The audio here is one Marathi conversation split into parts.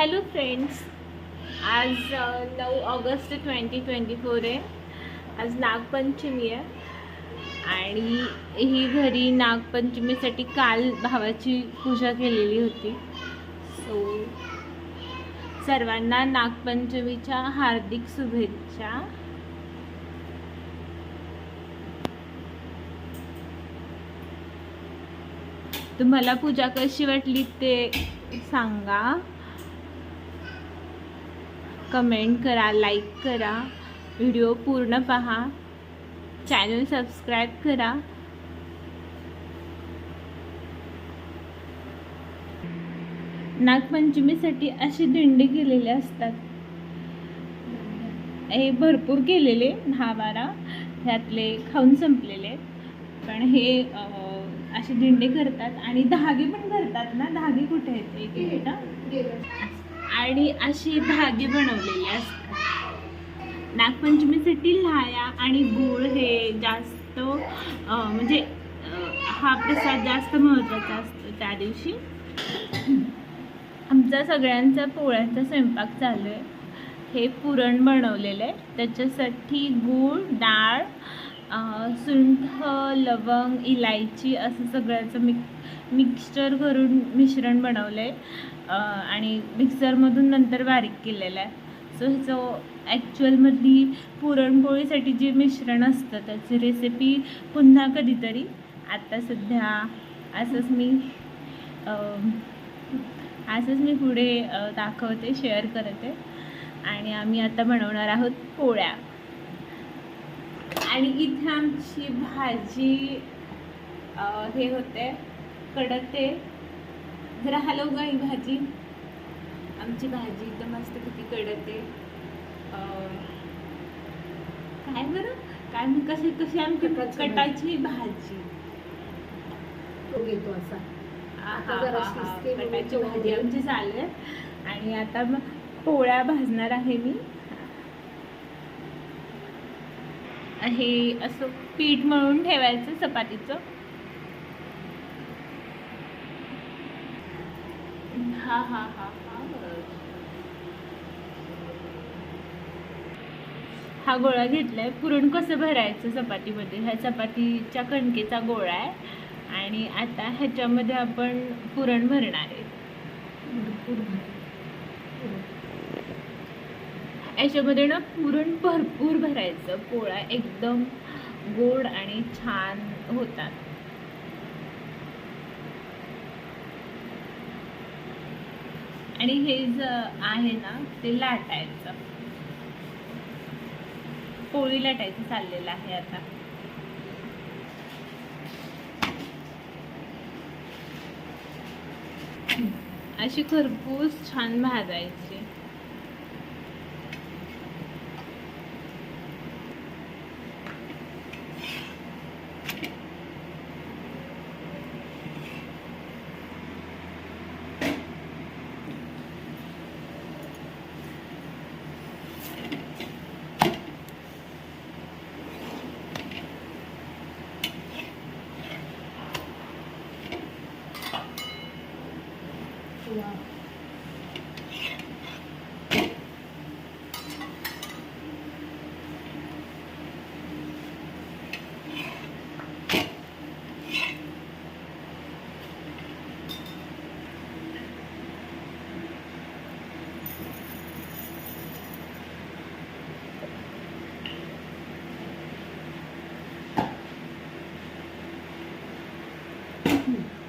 हॅलो फ्रेंड्स आज नऊ ऑगस्ट ट्वेंटी ट्वेंटी फोर आहे. आज नागपंचमी आहे. आणि ही घरी नागपंचमीसाठी काल भावाची पूजा केलेली होती. सो सर्वांना नागपंचमीच्या हार्दिक शुभेच्छा. तुम्हाला पूजा कशी वाटली ते सांगा. कमेंट करा लाईक करा व्हिडिओ पूर्ण पहा चॅनल सबस्क्राईब करा. नागपंचमीसाठी अशी दिंडी केलेले असतात. हे भरपूर केलेले दहा बारा ह्यातले खाऊन संपलेले. पण हे असे दिंडे करतात आणि धागे पण करतात ना? धागे कुठे आहेत? एक आणि अशी धागे बनवलेले असतात. नागपंचमीसाठी लाया आणि गुळ हे जास्त म्हणजे हा प्रसाद जास्त महत्त्वाचा असतो त्या दिवशी. आमचा सगळ्यांचा पोळ्याचा स्वयंपाक चालू आहे. हे पुरण बनवलेलं आहे. त्याच्यासाठी गूळ डाळ सुंठ लवंग इलायची असं सगळ्याचं मिक मिक्सचर करून मिश्रण बनवलं आहे आणि मिक्सरमधून नंतर बारीक केलेलं आहे. सो ह्याचं ॲक्च्युअलमधली पुरणपोळीसाठी जे मिश्रण असतं त्याची रेसिपी पुन्हा कधीतरी. आता सध्या असंच मी असंच मी पुढे दाखवते शेअर करते. आणि आम्ही आता बनवणार आहोत पोळ्या. आणि इथे आमची भाजी हे होते कडते. जरा हलव ही भाजी. आमची भाजी इथं मस्त किती कडते. काय बरं? काय म्हण- कशी कशी आमची कटाची कटाची भाजी? तो घेतो असा. तो भाजी. आमची चालू आहे. आणि आता मग पोळ्या भाजणार आहे मी. हे असं पीठ मळून ठेवायचं चपातीचं. हा हा हा हा. हा गोळा घेतलाय. पुरण कसं भरायचं चपातीमध्ये? ह्या चपातीच्या कणकेचा गोळा आहे. आणि आता ह्याच्यामध्ये आपण पुरण भरणार आहे. भरपूर याच्यामध्ये ना पुरण भरपूर भरायचं. पोळ्या एकदम गोड आणि छान होतात. आणि हे जे आहे ना ते लाटायचं. पोळी लाटायचं चाललेलं आहे आता. अशी खरपूस छान भाजायची. Mm-hmm.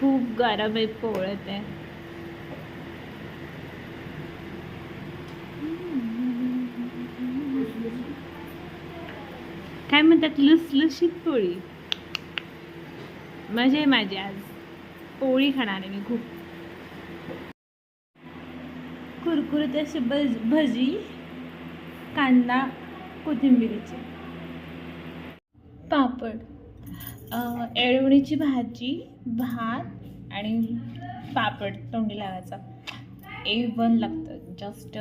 खूप गरम आहे पोळत आहे. काय म्हणतात? लुसलुशीत पोळी. मजा आहे माझी आज. पोळी खाणार आहे मी खूप. कुरकुरीत अशी भज भजी कांदा कोथिंबीरीची. पापड. एळवणीची येळवणीची भाजी भात आणि पापड तोंडी लावायचा. ए वन लागतं. जस्ट